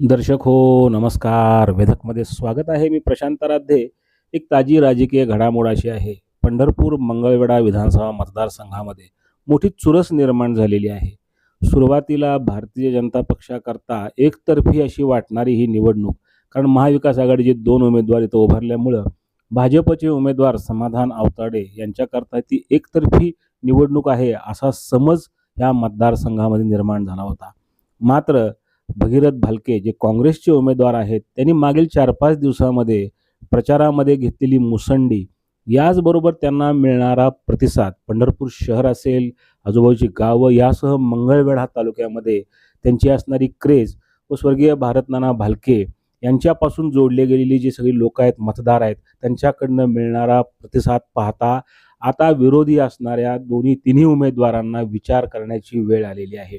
दर्शक हो नमस्कार. वेधकमध्ये स्वागत आहे मी प्रशांत राध्ये एक ताजी राजकीय घडामोड अशी आहे. पंढरपूर मंगळवेढा विधानसभा मतदारसंघामध्ये मोठी चुरस निर्माण झालेली आहे. सुरुवातीला भारतीय जनता पक्षाकरता एकतर्फी अशी वाटणारी ही निवडणूक कारण महाविकास आघाडीचे दोन उमेदवार इथं उभारल्यामुळं भाजपचे उमेदवार समाधान आवताडे यांच्याकरता ती एकतर्फी निवडणूक आहे असा समज या मतदारसंघामध्ये निर्माण झाला होता. मात्र भगीरथ भालके जे काँग्रेसचे उमेदवार आहेत त्यांनी मागील चार पाच दिवसामध्ये प्रचारामध्ये घेतलेली मुसंडी याचबरोबर त्यांना मिळणारा प्रतिसाद पंढरपूर शहर असेल आजूबाजूची गावं यासह मंगळवेढा तालुक्यामध्ये त्यांची असणारी क्रेज व स्वर्गीय भारतनाना भालके यांच्यापासून जोडले गेलेली जी सगळी लोक आहेत मतदार आहेत त्यांच्याकडनं मिळणारा प्रतिसाद पाहता आता विरोधी असणाऱ्या दोन्ही तिन्ही उमेदवारांना विचार करण्याची वेळ आलेली आहे.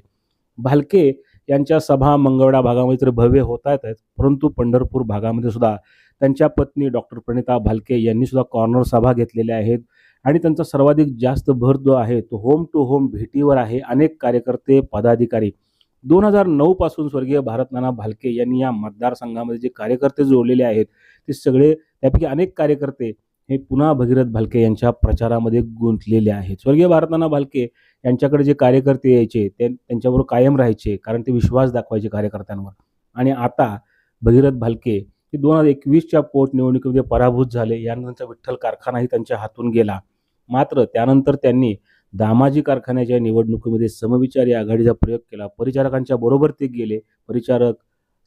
भालके यांच्या सभा मंगळवेढा भागामध्ये तर भव्य होत आहेत परंतु पंढरपूर भागामध्ये सुद्धा त्यांच्या पत्नी डॉक्टर प्रणिता भालके यांनी सुद्धा कॉर्नर सभा घेतलेल्या आहेत. आणि त्यांचा सर्वाधिक जास्त भर जो आहे तो होम टू होम भेटीवर आहे. अनेक कार्यकर्ते पदाधिकारी. दोन हजार नऊ पासून स्वर्गीय भारतनाना भालके यांनी या मतदारसंघामध्ये जे कार्यकर्ते जोडलेले आहेत ते सगळे त्यापैकी अनेक कार्यकर्ते हे पुन्हा भगीरथ भालके यांच्या प्रचारामध्ये गुंतलेले आहेत. स्वर्गीय भारताना भालके यांच्याकडे जे कार्यकर्ते यायचे ते त्यांच्याबरोबर कायम राहायचे कारण ते विश्वास दाखवायचे कार्यकर्त्यांवर. आणि आता भगीरथ भालके हे दोन हजार एकवीसच्या पोटनिवडणुकीमध्ये पराभूत झाले. यानंतरचा विठ्ठल कारखानाही त्यांच्या हातून गेला. मात्र त्यानंतर त्यांनी दामाजी कारखान्याच्या निवडणुकीमध्ये समविचारी आघाडीचा प्रयोग केला. परिचारकांच्या बरोबर ते गेले. परिचारक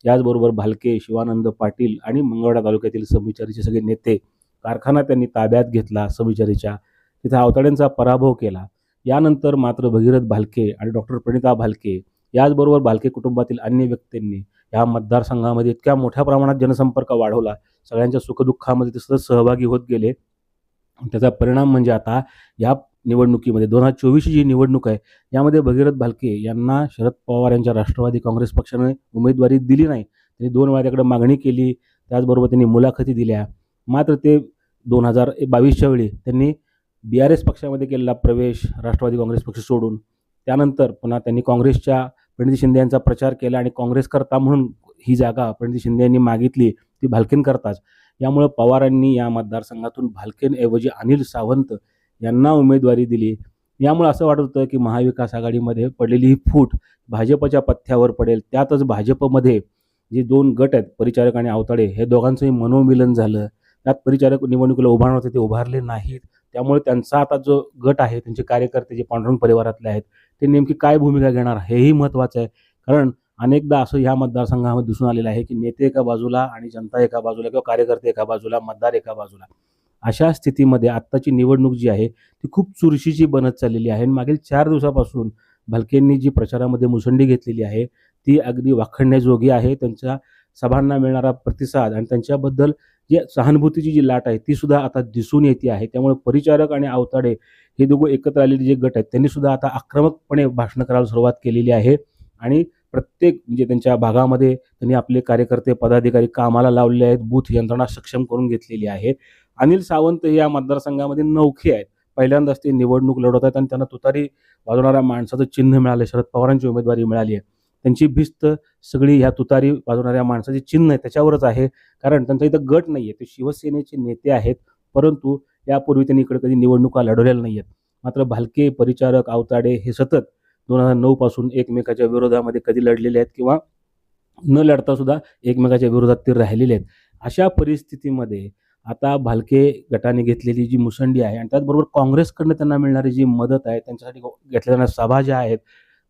याचबरोबर भालके शिवानंद पाटील आणि मंगळवाडा तालुक्यातील समविचारीचे सगळे नेते कारखाना त्यांनी ताब्यात घेतला सविचारीच्या. तिथे आवताड्यांचा पराभव केला. यानंतर मात्र भगीरथ भालके आणि डॉक्टर प्रणिता भालके याचबरोबर भालके कुटुंबातील अन्य व्यक्तींनी या मतदारसंघामध्ये इतक्या मोठ्या प्रमाणात जनसंपर्क वाढवला. सगळ्यांच्या सुखदुःखामध्ये ते सतत सहभागी होत गेले. त्याचा परिणाम म्हणजे आता या निवडणुकीमध्ये दोन हजार चोवीसची जी निवडणूक आहे यामध्ये भगीरथ भालके यांना शरद पवार यांच्या राष्ट्रवादी काँग्रेस पक्षाने उमेदवारी दिली नाही. त्यांनी दोन वेळा त्याकडे मागणी केली. त्याचबरोबर त्यांनी मुलाखती दिल्या. मात्र ते दोन हजार बावीसच्या वेळी त्यांनी बी आर एस पक्षामध्ये केलेला प्रवेश राष्ट्रवादी काँग्रेस पक्ष सोडून. त्यानंतर पुन्हा त्यांनी काँग्रेसच्या प्रणिती शिंदे यांचा प्रचार केला आणि काँग्रेसकर्ता म्हणून ही जागा प्रणिती शिंदे यांनी मागितली ती भालकेंकरताच यामुळं पवारांनी या मतदारसंघातून भालकेंऐवजी अनिल सावंत यांना उमेदवारी दिली. यामुळे असं वाटत होतं की महाविकास आघाडीमध्ये पडलेली ही फूट भाजपच्या पथ्यावर पडेल. त्यातच भाजपमध्ये जे दोन गट आहेत परिचारक आणि अवताडे हे दोघांचंही मनोमिलन झालं. त्यात परिचारक निवडणुकीला उभारणार होते ते उभारले नाहीत. त्यामुळे त्यांचा आता जो गट आहे त्यांचे कार्यकर्ते जे पांडुरंग परिवारातले आहेत ते नेमकी काय भूमिका घेणार हेही महत्त्वाचं आहे. कारण अनेकदा असं ह्या मतदारसंघामध्ये दिसून आलेलं आहे की नेते एका बाजूला आणि जनता एका बाजूला किंवा कार्यकर्ते एका बाजूला मतदार एका बाजूला. अशा स्थितीमध्ये आत्ताची निवडणूक जी आहे ती खूप चुरशीची बनत चाललेली आहे. आणि मागील चार दिवसापासून भालकेंनी जी प्रचारामध्ये मुसंडी घेतलेली आहे ती अगदी वाखडण्याजोगी आहे. त्यांच्या सभांना मिळणारा प्रतिसाद आणि त्यांच्याबद्दल जी सहानुभूतीची जी लाट आहे ती सुद्धा आता दिसून येते आहे. त्यामुळे परिचारक आणि अवताडे हे दोघं एकत्र आलेले जे गट आहेत त्यांनी सुद्धा आता आक्रमकपणे भाषण करायला सुरुवात केलेली आहे. आणि प्रत्येक म्हणजे त्यांच्या भागामध्ये त्यांनी आपले कार्यकर्ते पदाधिकारी कामाला लावलेले आहेत बूथ यंत्रणा सक्षम करून घेतलेली आहे. अनिल सावंत हे या मतदारसंघामध्ये नौखे आहेत. पहिल्यांदाच ते निवडणूक लढवत आहेत आणि त्यांना तुतारी वाजवणाऱ्या माणसाचं चिन्ह मिळालं शरद पवारांची उमेदवारी मिळाली आहे. त्यांची भिस्त सगळी ह्या तुतारी वाजवणाऱ्या माणसाचे चिन्ह आहे त्याच्यावरच आहे. कारण त्यांचा इथं गट नाही आहे ते शिवसेनेचे नेते आहेत. परंतु यापूर्वी त्यांनी इकडे कधी निवडणुका लढवलेल्या नाही आहेत मात्र भालके परिचारक आवताडे हे सतत दोन हजार नऊ पासून एकमेकाच्या विरोधामध्ये कधी लढलेले आहेत किंवा न लढता सुद्धा एकमेकाच्या विरोधात ते राहिलेले आहेत. अशा परिस्थितीमध्ये आता भालके गटाने घेतलेली जी मुसंडी आहे आणि त्याचबरोबर काँग्रेसकडनं त्यांना मिळणारी जी मदत आहे त्यांच्यासाठी घेतल्या जाणाऱ्या सभा ज्या आहेत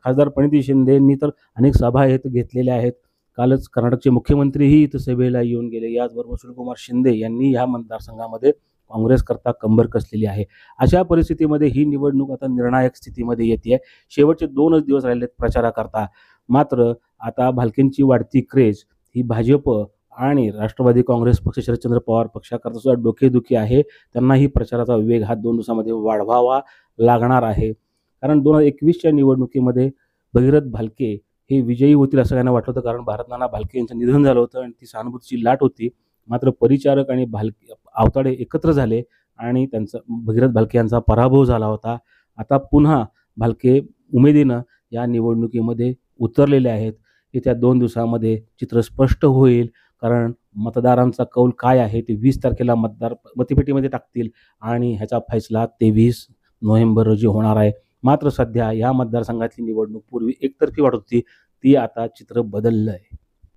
खासदार प्रणिती शिंदेंनी तर अनेक सभा आहेत घेतलेल्या आहेत. कालच कर्नाटकचे मुख्यमंत्रीही इथं सभेला येऊन गेले. याचबरोबर सुशीलकुमार शिंदे यांनी या मतदारसंघामध्ये काँग्रेसकरता कंबर कसलेली आहे. अशा परिस्थितीमध्ये ही निवडणूक आता निर्णायक स्थितीमध्ये येते आहे शेवटचे दोनच दिवस राहिलेत प्रचाराकरता. मात्र आता भालकेंची वाढती क्रेज ही भाजप आणि राष्ट्रवादी काँग्रेस पक्ष शरदचंद्र पवार पक्षाकरता सुद्धा डोकेदुखी आहे. त्यांनाही प्रचाराचा वेग हा दोन दिवसामध्ये वाढवावा लागणार आहे. कारण दोन हजार एकवीसच्या निवडणुकीमध्ये भगीरथ भालके हे विजयी होतील असं त्यांना वाटलं होतं. कारण भारतनाना भालके यांचं निधन झालं होतं आणि ती सहानुभूतीची लाट होती. मात्र परिचारक आणि भालके आवताडे एकत्र झाले आणि त्यांचा भगीरथ भालके यांचा पराभव झाला होता. आता पुन्हा भालके उमेदीनं या निवडणुकीमध्ये उतरलेले आहेत. येत्या दोन दिवसामध्ये चित्र स्पष्ट होईल. कारण मतदारांचा कौल काय आहे ते वीस तारखेला मतदार मतपेटीमध्ये टाकतील. आणि ह्याचा फैसला तेवीस नोव्हेंबर रोजी होणार आहे. मात्र सध्या या मतदारसंघातली निवडणूक पूर्वी एकतर्फी वाटत होती ती आता चित्र बदललं आहे